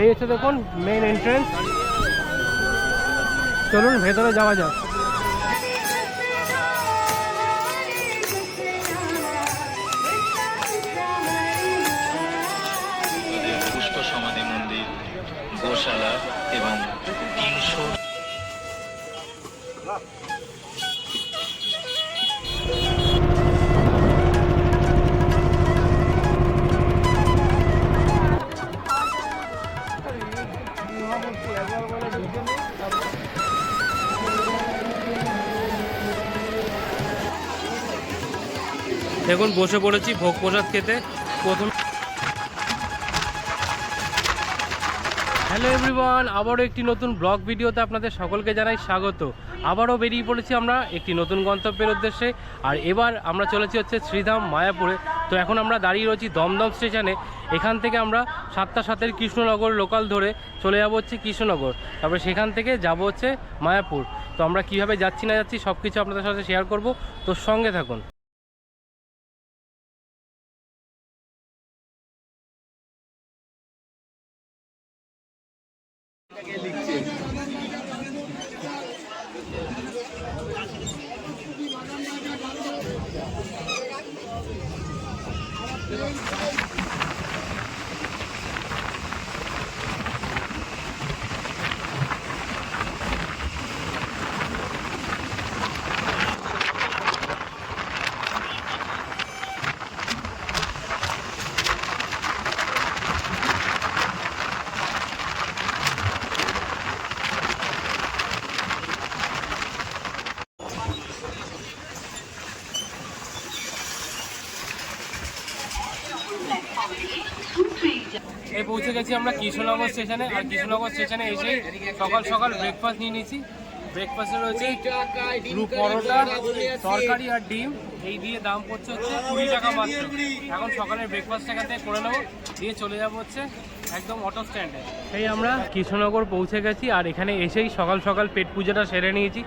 এই হচ্ছে দেখুন মেন এন্ট্রেন্স চলুন ভেতরে যাওয়া যাক। দেখুন, বসে পড়েছি ভোগ প্রসাদ খেতে। প্রথম হ্যালো এভরিওয়ান আবারও একটি নতুন ব্লগ ভিডিওতে আপনাদের সকলকে জানাই স্বাগত। আবারও বেরিয়ে পড়েছি আমরা একটি নতুন গন্তব্যের উদ্দেশ্যে। আর এবার আমরা চলেছি হচ্ছে শ্রীধাম মায়াপুরে। তো এখন আমরা দাঁড়িয়ে রয়েছি দমদম স্টেশনে। এখান থেকে আমরা সাতটা সাতের কৃষ্ণনগর লোকাল ধরে চলে যাব হচ্ছে কৃষ্ণনগর। তারপরে সেখান থেকে যাব হচ্ছে মায়াপুর। তো আমরা কীভাবে যাচ্ছি না যাচ্ছি সব কিছু আপনাদের সাথে শেয়ার করব। তো সঙ্গে থাকুন। লিখছে এই পৌঁছে গেছি আমরা কৃষ্ণনগর স্টেশনে। আর কৃষ্ণনগর স্টেশনে এসে সকাল সকাল ব্রেকফাস্ট নিয়ে নিয়েছি। ব্রেকফাস্টে রয়েছে দু পরোটা, তরকারি আর ডিম। এই দিয়ে দাম পড়ছে হচ্ছে কুড়ি টাকা মাত্র। এখন সকালের ব্রেকফাস্ট এখান থেকে করে নেব। দিয়ে চলে যাব হচ্ছে একদম অটো স্ট্যান্ডে এই আমরা কৃষ্ণনগর পৌঁছে গেছি আর এখানে এসেই সকাল সকাল পেট পুজোটা সেরে নিয়েছি।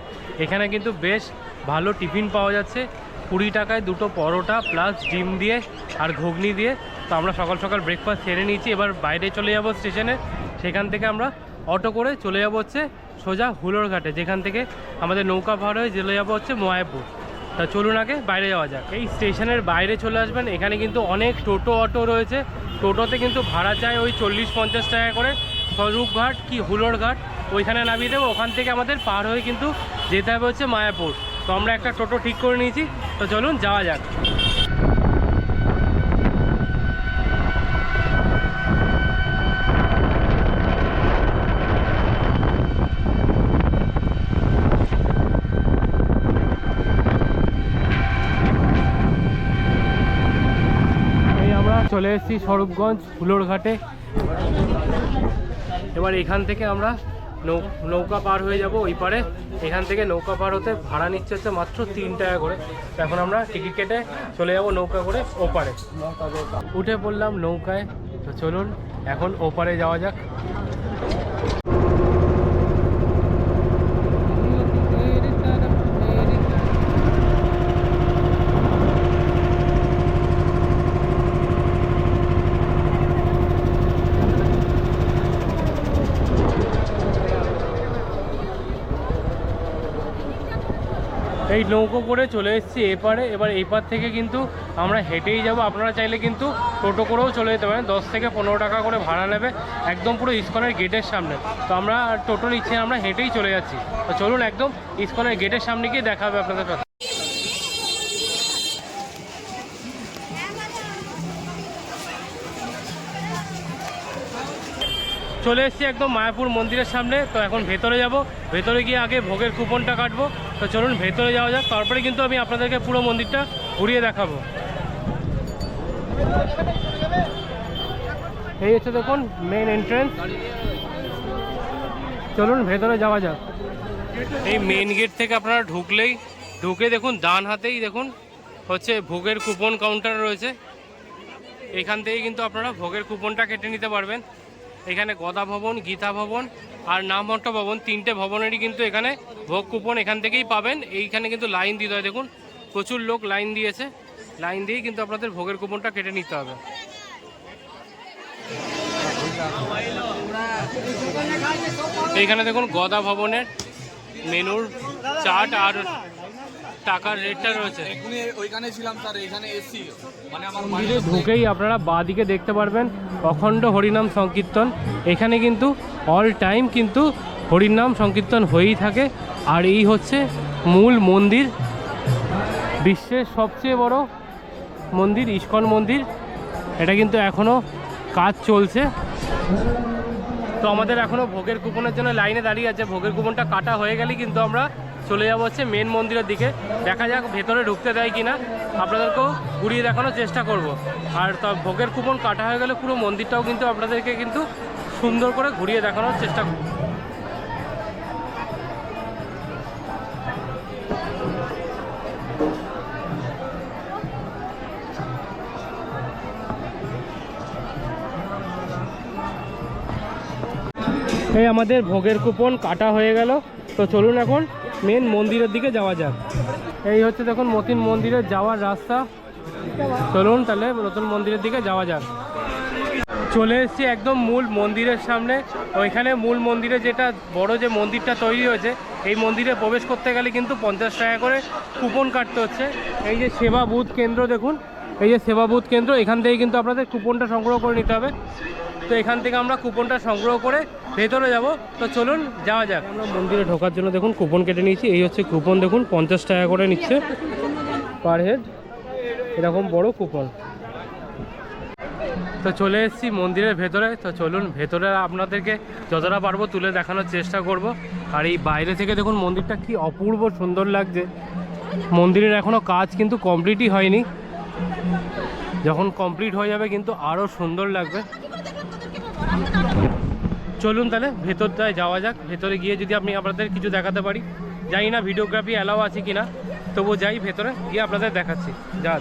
এখানে কিন্তু বেশ ভালো টিফিন পাওয়া যাচ্ছে। কুড়ি টাকায় দুটো পরোটা প্লাস ডিম দিয়ে আর ঘুগনি দিয়ে। তো আমরা সকাল সকাল ব্রেকফাস্ট সেরে নিয়েছি। এবার বাইরে চলে যাব স্টেশনে সেখান থেকে আমরা অটো করে চলে যাব হচ্ছে সোজা হুলোর ঘাটে। যেখান থেকে আমাদের নৌকা ভাড়া হয়ে চলে যাব হচ্ছে ময়াপুর তা চলুন আগে বাইরে যাওয়া যাক। এই স্টেশনের বাইরে চলে আসবেন। এখানে কিন্তু অনেক টোটো, অটো রয়েছে। টোটোতে কিন্তু ভাড়া চায় ওই চল্লিশ পঞ্চাশ টাকা করে। স্বরূপঘাট কি হুলোর ঘাট, ওইখানে নামিয়ে দেবো। ওখান থেকে আমাদের পার হয়ে কিন্তু যেতে হবে হচ্ছে মায়াপুর। তো আমরা একটা টোটো ঠিক করে নিয়েছি। তো চলুন, যাওয়া যাক। চলে এসেছি স্বরূপগঞ্জ ফুলোর ঘাটে এবার এখান থেকে আমরা নৌকা পার হয়ে যাব ওই পারে। এখান থেকে নৌকা পার হতে ভাড়া নিচ্ছে হচ্ছে মাত্র তিন টাকা করে। এখন আমরা টিকিট কেটে চলে যাব নৌকা করে ওপারে। উঠে পড়লাম নৌকায়। তো চলুন, এখন ওপারে যাওয়া যাক। এই নৌকো করে চলে এসেছি এপারে। এবার এপার থেকে কিন্তু আমরা হেঁটেই যাব। আপনারা চাইলে কিন্তু টোটো করেও চলে যেতে পারেন। দশ থেকে পনেরো টাকা করে ভাড়া নেবে একদম পুরো ইস্কনের গেটের সামনে। তো আমরা টোটো নিচ্ছি, আমরা হেঁটেই চলে যাচ্ছি। তো চলুন একদম ইস্কনের গেটের সামনে গিয়ে দেখা হবে আপনাদের সাথে চলে এসেছি একদম মায়াপুর মন্দিরের সামনে। তো এখন ভেতরে যাব। ভেতরে গিয়ে আগে ভোগের কুপনটা কাটবো। তো চলুন, ভেতরে যাওয়া যাক। তারপরে কিন্তু আমি আপনাদেরকে পুরো মন্দিরটা ঘুরিয়ে দেখাবো। এই হচ্ছে দেখুন মেন এন্ট্রেন্স চলুন, ভেতরে যাওয়া যাক। এই মেন গেট থেকে আপনারা ঢুকলেই, ঢুকে দেখুন, ডান হাতেই দেখুন, হচ্ছে ভোগের কুপন কাউন্টার রয়েছে। এখান থেকে কিন্তু আপনারা ভোগের কুপনটা কেটে নিতে পারবেন। এখানে গদা ভবন, গীতা ভবন আর নামহট্ট ভবন, তিনটে ভবনেরই কিন্তু এখানে ভোগ কুপন এখান থেকেই পাবেন। এইখানে কিন্তু লাইন দিতে হয়। দেখুন, প্রচুর লোক লাইন দিয়েছে। লাইন দিয়েই কিন্তু আপনাদের ভোগের কুপনটা কেটে নিতে হবে। এইখানে দেখুন, গদা ভবনের মেনুর চাট আর টাকার রেটটা রয়েছে। এখনই ওইখানে ছিলাম স্যার এখানে এসি মানে আমার মন্দিরে ঢুকেই আপনারা বাঁ দিকে দেখতে পারবেন অখণ্ড হরিনাম সংকীর্তন। এখানে কিন্তু অল টাইম কিন্তু হরিনাম সংকীর্তন হয়েই থাকে। আর এই হচ্ছে মূল মন্দির। বিশ্বের সবচেয়ে বড় মন্দির ইস্কন মন্দির। এটা কিন্তু এখনও কাজ চলছে। তো আমাদের এখনও ভোগের কুপনের জন্য লাইনে দাঁড়িয়ে আছে। ভোগের কুপনটা কাটা হয়ে গেলেই কিন্তু আমরা চলে যাব হচ্ছে মেন মন্দিরের দিকে। দেখা যাক ভেতরে ঢুকতে দেয় কিনা। আপনাদেরকেও ঘুরিয়ে দেখানোর চেষ্টা করব। আর তা ভোগের কুপন কাটা হয়ে গেলে পুরো মন্দিরটাও কিন্তু আপনাদেরকে কিন্তু সুন্দর করে ঘুরিয়ে দেখানোর চেষ্টা করব। এই আমাদের ভোগের কুপন কাটা হয়ে গেল। তো চলুন এখন মেন মন্দিরের দিকে যাওয়া যাক। এই হচ্ছে দেখুন মতিন মন্দিরে যাওয়ার রাস্তা। চলুন তাহলে নতুন মন্দিরের দিকে যাওয়া যাক। চলে এসেছি একদম মূল মন্দিরের সামনে। ওইখানে মূল মন্দিরে যেটা বড় যে মন্দিরটা তৈরি হয়েছে, এই মন্দিরে প্রবেশ করতে গেলে কিন্তু পঞ্চাশ টাকা করে কুপন কাটতে হচ্ছে। এই যে সেবা বুথ কেন্দ্র দেখুন, এই যে সেবা বুথ কেন্দ্র, এখান থেকে কিন্তু আপনাদের কুপনটা সংগ্রহ করে নিতে হবে। তো এখান থেকে আমরা কুপনটা সংগ্রহ করে ভেতরে যাব। তো চলুন যাওয়া যাক। আমরা মন্দিরে ঢোকার জন্য দেখুন কুপন কেটে নিয়েছি। এই হচ্ছে কুপন দেখুন পঞ্চাশ টাকা করে নিচ্ছে। পার হেড এরকম বড় কুপন। তো চলে এসেছি মন্দিরের ভেতরে। তো চলুন ভেতরে আপনাদেরকে যতটা পারব তুলে দেখানোর চেষ্টা করব। আর এই বাইরে থেকে দেখুন মন্দিরটা কি অপূর্ব সুন্দর লাগছে। মন্দিরের এখনও কাজ কিন্তু কমপ্লিটই হয়নি। যখন কমপ্লিট হয়ে যাবে কিন্তু আরও সুন্দর লাগবে। চলুন তাহলে, ভেতরটায় যাওয়া যাক। ভেতরে গিয়ে যদি আপনি আপনাদের কিছু দেখাতে পারি। জানি না ভিডিওগ্রাফি অ্যালাও আছে কি না তবু যাই ভেতরে, গিয়ে আপনাদের দেখাচ্ছি। যা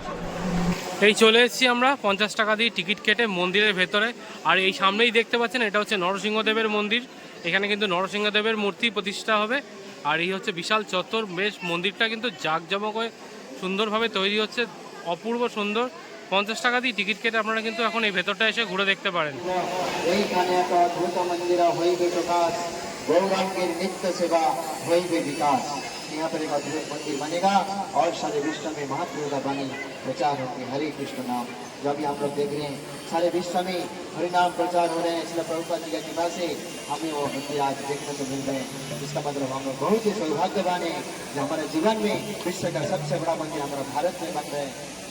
এই চলে এসেছি আমরা, পঞ্চাশ টাকা দিয়ে টিকিট কেটে মন্দিরের ভেতরে। আর এই সামনেই দেখতে পাচ্ছেন, এটা হচ্ছে নরসিংহদেবের মন্দির। এখানে কিন্তু নরসিংহদেবের মূর্তি প্রতিষ্ঠা হবে। আর এই হচ্ছে বিশাল চত্বর। বেশ মন্দিরটা কিন্তু জাঁকজমক হয়ে সুন্দরভাবে তৈরি হচ্ছে। অপূর্ব সুন্দর। পঞ্চাশ টাকা দিয়ে টিকিট কেটে আপনারা কিন্তু এখন এই ভেতরটা এসে ঘুরে দেখতে পারেন এইখানে এক অদ্ভুত মন্দির হইবে প্রকাশ গৌরাঙ্গের নিত্য সেবা হইবে বিকাশ यहाँ पर एक अद्भुत मंदिर बनेगा और सारे विश्व में महाप्रभु का वाणी प्रचार होंगे हरे कृष्ण नाम जो अभी हम लोग देख रहे हैं सारे विश्व में हरि नाम प्रचार हो रहे हैं इसलिए प्रभुपा जी की कृपा से हमें वो मंदिर आज देखने को मिल रहे हैं इसका मतलब हम लोग बहुत ही सौभाग्यवान है जो हमारे जीवन में विश्व का सबसे बड़ा मंदिर हमारा भारत में बन रहे हैं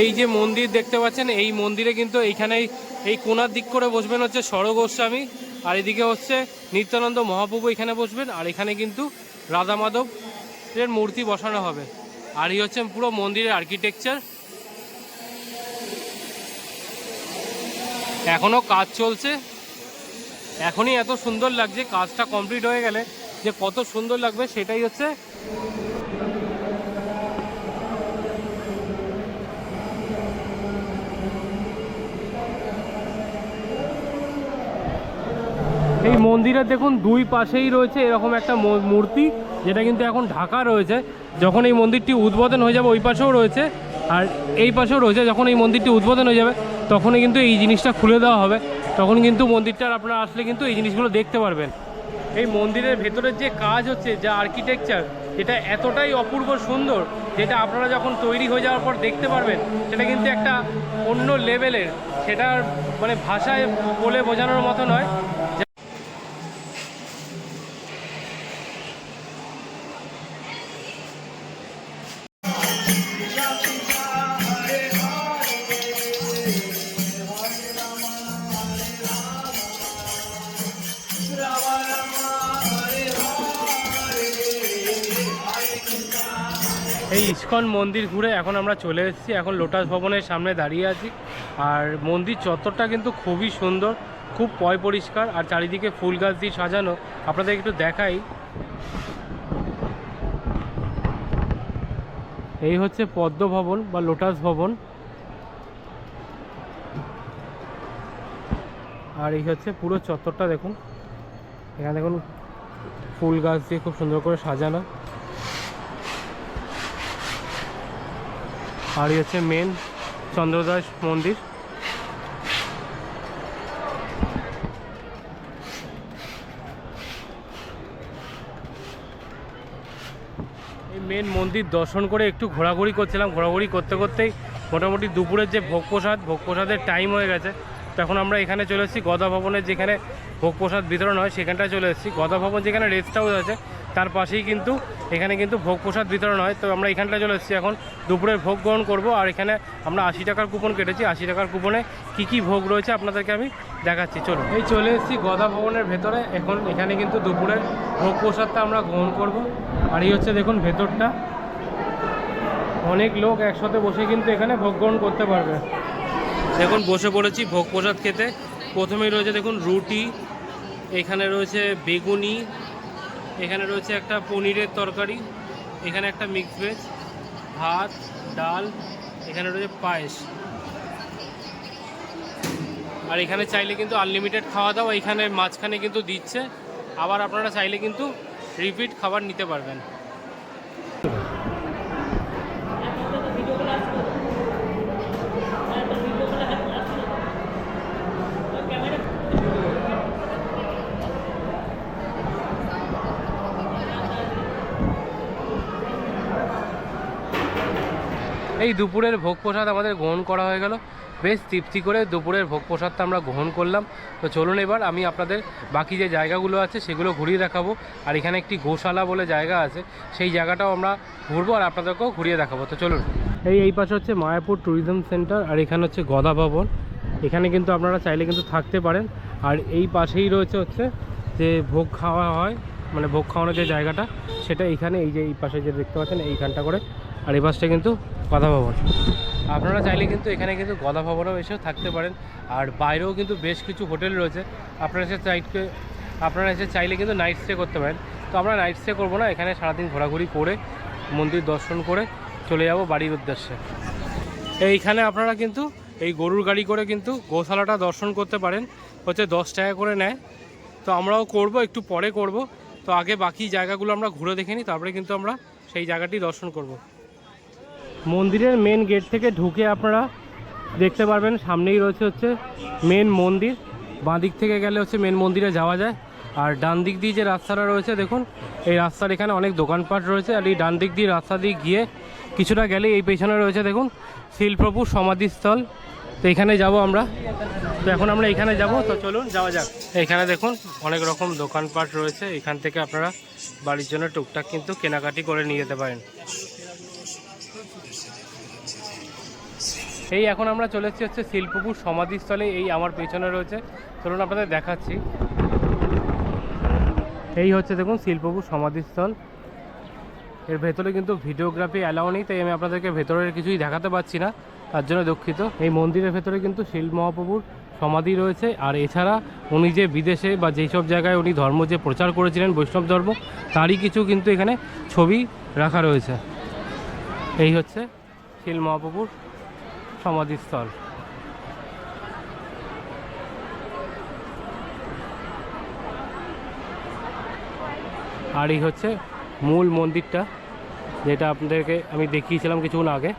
এই যে মন্দির দেখতে পাচ্ছেন, এই মন্দিরে কিন্তু এইখানেই এই কোনার দিক করে বসবেন হচ্ছে সর গোস্বামী, আর এদিকে হচ্ছে নিত্যানন্দ মহাপ্রভু এখানে বসবেন, আর এখানে কিন্তু রাধা মাধব এর মূর্তি বসানো হবে। আর এই হচ্ছে পুরো মন্দিরের আর্কিটেকচার এখনও কাজ চলছে। এখনই এত সুন্দর লাগছে, কাজটা কমপ্লিট হয়ে গেলে যে কত সুন্দর লাগবে সেটাই হচ্ছে এই মন্দিরের দেখুন, দুই পাশেই রয়েছে এরকম একটা মূর্তি, যেটা কিন্তু এখন ঢাকা রয়েছে। যখন এই মন্দিরটি উদ্বোধন হয়ে যাবে, ওই পাশেও রয়েছে। আর এই পাশেও রয়েছে, যখন এই মন্দিরটি উদ্বোধন হয়ে যাবে, তখনই কিন্তু এই জিনিসটা খুলে দেওয়া হবে। তখন কিন্তু মন্দিরটার আপনারা আসলে কিন্তু এই জিনিসগুলো দেখতে পারবেন। এই মন্দিরের ভেতরের যে কাজ হচ্ছে, যা আর্কিটেকচার এটা এতটাই অপূর্ব সুন্দর, যেটা আপনারা যখন তৈরি হয়ে যাওয়ার পর দেখতে পারবেন, সেটা কিন্তু একটা অন্য লেভেলের সেটার মানে ভাষায় বলে বোঝানোর মতো নয়। ইস্কন মন্দির ঘুরে এখন আমরা চলে এসেছি। এখন লোটাস ভবনের সামনে দাঁড়িয়ে আছি। আর মন্দির চত্বরটা কিন্তু খুবই সুন্দর, খুব পয় পরিষ্কার। আর চারিদিকে ফুল গাছ দিয়ে সাজানো। আপনাদের একটু দেখাই। এই হচ্ছে পদ্ম ভবন বা লোটাস ভবন। আর এই হচ্ছে পুরো চত্বরটা দেখুন। এখানে দেখুন ফুল গাছ দিয়ে খুব সুন্দর করে সাজানো। আর হচ্ছে মেন চন্দ্রদাস মন্দির। এই মেন মন্দির দর্শন করে একটু ঘোরাঘুরি করছিলাম। ঘোরাঘুরি করতে করতেই মোটামুটি দুপুরের যে ভোগ প্রসাদ, ভোগ প্রসাদের টাইম হয়ে গেছে। তখন আমরা এখানে চলে এসেছি গদা ভবনের যেখানে ভোগ প্রসাদ বিতরণ হয়, সেখানটায় চলে এসেছি। গদা ভবন যেখানে রেস্ট হাউস আছে, তার পাশেই কিন্তু এখানে কিন্তু ভোগ প্রসাদ বিতরণ হয়। তো আমরা এখানটায় চলে এসেছি এখন। দুপুরের ভোগ গ্রহণ করব, আর এখানে আমরা আশি টাকার কুপন কেটেছি। আশি টাকার কুপনে কি কি ভোগ রয়েছে আপনাদেরকে আমি দেখাচ্ছি। চলুন। এই চলে এসেছি গদা ভবনের ভেতরে। এখন এখানে কিন্তু দুপুরের ভোগ প্রসাদটা আমরা গ্রহণ করব। আর এই হচ্ছে দেখুন ভেতরটা। অনেক লোক একসাথে বসে কিন্তু এখানে ভোগ গ্রহণ করতে পারবে। দেখুন, বসে পড়েছি ভোগ প্রসাদ খেতে। প্রথমেই রয়েছে দেখুন, রুটি, এখানে রয়েছে বেগুনি, এখানে রয়েছে একটা পনিরের তরকারি, এখানে একটা মিক্স ভেজ ভাত, ডাল, এখানে রয়েছে পায়েস। আর এখানে চাইলে কিন্তু আনলিমিটেড খাওয়া দাওয়া, এখানে মাঝখানে কিন্তু দিচ্ছে। আবার আপনারা চাইলে কিন্তু রিপিট খাবার নিতে পারবেন। এই দুপুরের ভোগ প্রসাদ আমাদের গ্রহণ করা হয়ে গেল। বেশ তৃপ্তি করে দুপুরের ভোগ প্রসাদটা আমরা গ্রহণ করলাম। তো চলুন এবার আমি আপনাদের বাকি যে জায়গাগুলো আছে সেগুলো ঘুরিয়ে দেখাবো। আর এখানে একটি গোশালা বলে জায়গা আছে, সেই জায়গাটাও আমরা ঘুরবো আর আপনাদেরকেও ঘুরিয়ে দেখাবো। তো চলুন। এই এই পাশে হচ্ছে মায়াপুর ট্যুরিজম সেন্টার আর এখানে হচ্ছে গদা ভবন। এখানে কিন্তু আপনারা চাইলে কিন্তু থাকতে পারেন। আর এই পাশেই রয়েছে হচ্ছে যে ভোগ খাওয়া হয় মানে ভোগ খাওয়ানোর যে জায়গাটা, সেটা এইখানে এই যে এই পাশে যে দেখতে পাচ্ছেন, এইখানটা করে আর এই পাশটা কিন্তু গদা ভবন। আপনারা চাইলে কিন্তু এখানে কিন্তু গদা ভবনেও এসেও থাকতে পারেন। আর বাইরেও কিন্তু বেশ কিছু হোটেল রয়েছে। আপনারা এসে চাইতে আপনারা এসে চাইলে কিন্তু নাইট স্টে করতে পারেন। তো আমরা নাইট স্টে করব না, এখানে সারাদিন ঘোরাঘুরি করে, মন্দির দর্শন করে চলে যাব বাড়ির উদ্দেশ্যে। এইখানে আপনারা কিন্তু এই গরুর গাড়ি করে কিন্তু গোশালাটা দর্শন করতে পারেন। হচ্ছে দশ টাকা করে নেয়। তো আমরাও করব, একটু পরে করব। তো আগে বাকি জায়গাগুলো আমরা ঘুরে দেখে নিই, তারপরে কিন্তু আমরা সেই জায়গাটি দর্শন করব। মন্দিরের মেন গেট থেকে ঢুকে আপনারা দেখতে পারবেন, সামনেই রয়েছে হচ্ছে মেন মন্দির। বাঁ দিক থেকে গেলে হচ্ছে মেন মন্দিরে যাওয়া যায়। আর ডান দিক দিয়ে যে রাস্তাটা রয়েছে, দেখুন, এই রাস্তার এখানে অনেক দোকানপাট রয়েছে। আর এই ডান দিক দিয়ে রাস্তা দিয়ে গিয়ে কিছুটা গেলে এই পেছনে রয়েছে, দেখুন শিলপ্রভুর সমাধিস্থল। তো এখানে যাব আমরা। তো এখন আমরা এখানে যাব। তো চলুন, যাওয়া যাক। এখানে দেখুন, অনেক রকম দোকানপাট রয়েছে। এখান থেকে আপনারা বাড়ির জন্য টুকটাক কিন্তু কেনাকাটি করে নিয়ে যেতে পারেন। এই এখন আমরা চলে এসেছি হচ্ছে শিল্পপুর সমাধিস্থলে, এই আমার পেছনে রয়েছে। চলুন আপনাদের দেখাচ্ছি। এই হচ্ছে দেখুন শিল্পপুর সমাধিস্থল। এর ভেতরে কিন্তু ভিডিওগ্রাফি অ্যালাউ নেই, তাই আমি আপনাদেরকে ভেতরের কিছুই দেখাতে পারছি না। তার জন্য দুঃখিত। এই মন্দিরের ভেতরে কিন্তু শিল মহাপ্রভুর সমাধি রয়েছে। আর এছাড়া উনি যে বিদেশে বা যেই সব জায়গায় উনি ধর্ম যে প্রচার করেছিলেন, বৈষ্ণব ধর্ম, তারই কিছু কিন্তু এখানে ছবি রাখা রয়েছে। এই হচ্ছে শিল মহাপ্রভুর সমাধিস্থল। আর এই হচ্ছে মূল মন্দিরটা, যেটা আপনাদেরকে আমি দেখিয়েছিলাম কিছুক্ষণ আগে।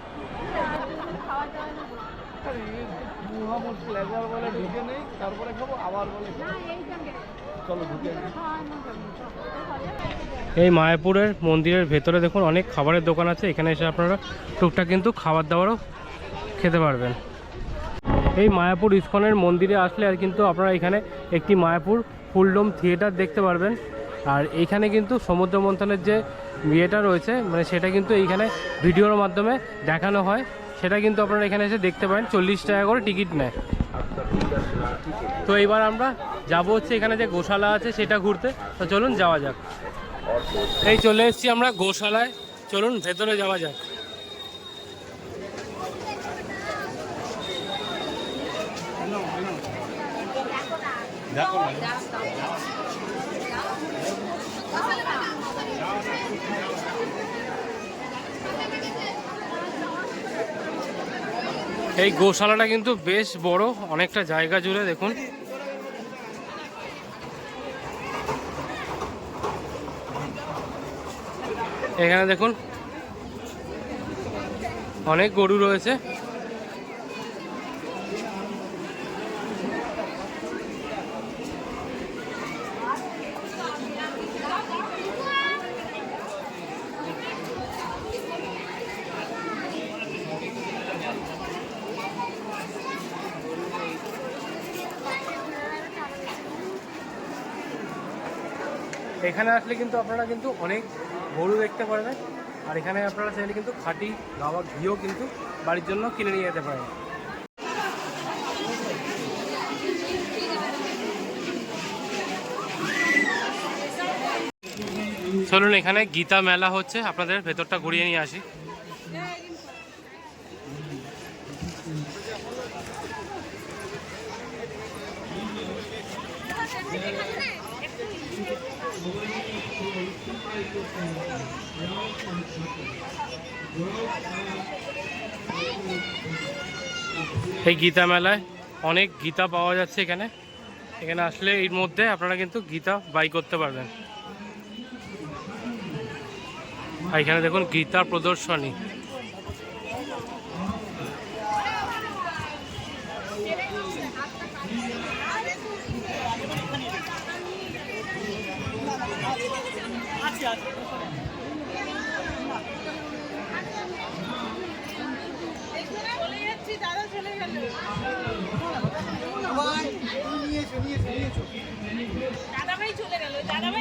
এই মায়াপুরের মন্দিরের ভেতরে দেখুন, অনেক খাবারের দোকান আছে। এখানে এসে আপনারা টুকটাক কিন্তু খাবার দাবারও খেতে পারবেন। এই মায়াপুর ইস্কনের মন্দিরে আসলে আর কিন্তু আপনারা এখানে একটি মায়াপুর ফুলডোম থিয়েটার দেখতে পারবেন। আর এইখানে কিন্তু সমুদ্র মন্থনের যে ইয়েটা রয়েছে মানে সেটা কিন্তু এইখানে ভিডিওর মাধ্যমে দেখানো হয়। সেটা কিন্তু আপনারা এখানে এসে দেখতে পারেন, চল্লিশ টাকা করে টিকিট নেয়। তো এবার আমরা যাব হচ্ছে এখানে যে গোশালা আছে, সেটা ঘুরতে। তো চলুন যাওয়া যাক। এই চলে এসেছি আমরা গোশালায়। চলুন ভেতরে যাওয়া যাক। এই গোশালাটা কিন্তু বেশ বড় অনেকটা জায়গা জুড়ে দেখুন। এখানে দেখুন অনেক গরু রয়েছে। এখানে আসলে কিন্তু আপনারা কিন্তু অনেক গরু দেখতে পারবেন। আর এখানে আপনারা চাইলে কিন্তু খাঁটি গাওয়া ঘিও কিন্তু বাড়ির জন্য কিনে নিয়ে যেতে পারেন। চলুন এখানে গীতা মেলা হচ্ছে। আপনাদের ভেতরটা ঘুরিয়ে নিয়ে আসি। এই গীতা মেলায় অনেক গীতা পাওয়া যাচ্ছে এখানে। এখানে আসলে এর মধ্যে আপনারা কিন্তু গীতা বাই করতে পারবেন। আর এখানে দেখুন গীতা প্রদর্শনী চলে যাচ্ছি দাদা চলে গেল দাদা ভাই চলে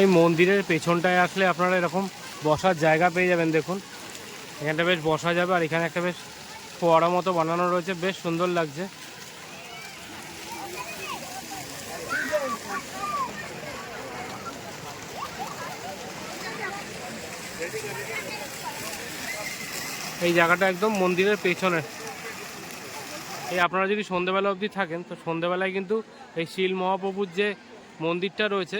এই মন্দিরের পেছনটায় আসলে আপনারা এরকম বসার জায়গা পেয়ে যাবেন, দেখুন। এখানটা বেশ বসা যাবে, আর এখানে একটা বেশ ফোয়ারা মতো বানানো রয়েছে, বেশ সুন্দর লাগছে। এই জায়গাটা একদম মন্দিরের পেছনে। এই আপনারা যদি সন্ধেবেলা অবধি থাকেন, তো সন্ধেবেলায় কিন্তু এই শিল মহাপ্রভুর যে মন্দিরটা রয়েছে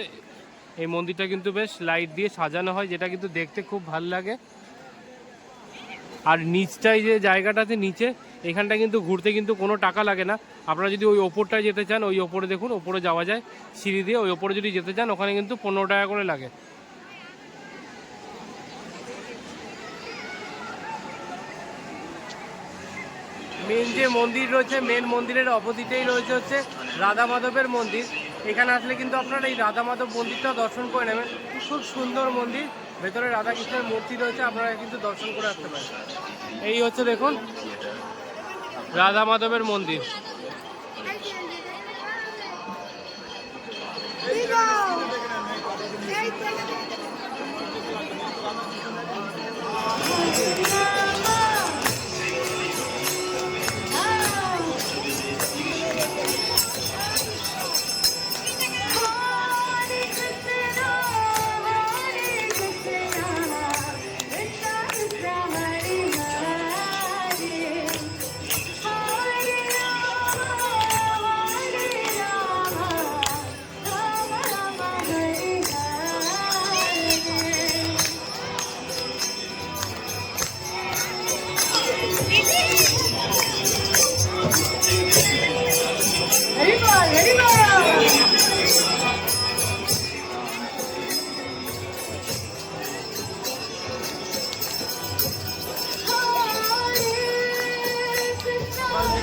এই মন্দিরটা কিন্তু বেশ লাইট দিয়ে সাজানো হয়, যেটা কিন্তু দেখতে খুব ভালো লাগে। আর নিচটায় যে জায়গাটাতে নিচে, এখানটা কিন্তু ঘুরতে কিন্তু কোনো টাকা লাগে না। আপনারা যদি ওই ওপরটায় যেতে চান, ওই ওপরে দেখুন, ওপরে যাওয়া যায়, সিঁড়ি দিয়ে ওই ওপরে যদি যেতে চান, ওখানে কিন্তু পনেরো টাকা করে লাগে। মেন যে মন্দির রয়েছে মেন মন্দিরের অপোজিটেই রয়েছে হচ্ছে রাধা মাধবের মন্দির। এখানে আসলে কিন্তু আপনারা এই রাধা মাধব মন্দিরটা দর্শন করে নেবেন। খুব সুন্দর মন্দির। ভেতরে রাধাকৃষ্ণের মূর্তি রয়েছে, আপনারা কিন্তু দর্শন করে আসতে পারেন। এই হচ্ছে দেখুন, রাধা মাধবের মন্দির।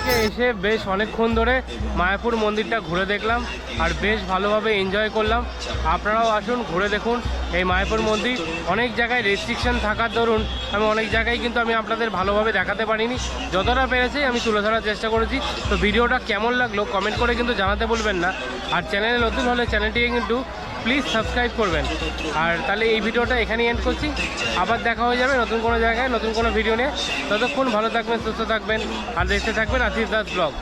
থেকে এসে বেশ অনেকক্ষণ ধরে মায়াপুর মন্দিরটা ঘুরে দেখলাম আর বেশ ভালোভাবে এনজয় করলাম। আপনারাও আসুন, ঘুরে দেখুন এই মায়াপুর মন্দির। অনেক জায়গায় রেস্ট্রিকশন থাকার দরুন আমি অনেক জায়গায় কিন্তু আমি আপনাদের ভালোভাবে দেখাতে পারিনি। যতটা পেরেছি আমি তুলে ধরার চেষ্টা করেছি। তো ভিডিওটা কেমন লাগল কমেন্ট করে কিন্তু জানাতে বলবেন না। আর চ্যানেলে নতুন হলে চ্যানেলটিকে কিন্তু প্লিজ সাবস্ক্রাইব করবেন। আর তাহলে এই ভিডিওটা এখানেই এন্ড করছি। আবার দেখা হয়ে যাবে নতুন কোনো জায়গায়, নতুন কোনো ভিডিও নিয়ে। ততক্ষণ ভালো থাকবেন, সুস্থ থাকবেন, আর দেখতে থাকবেন আশিস দাস ব্লগ।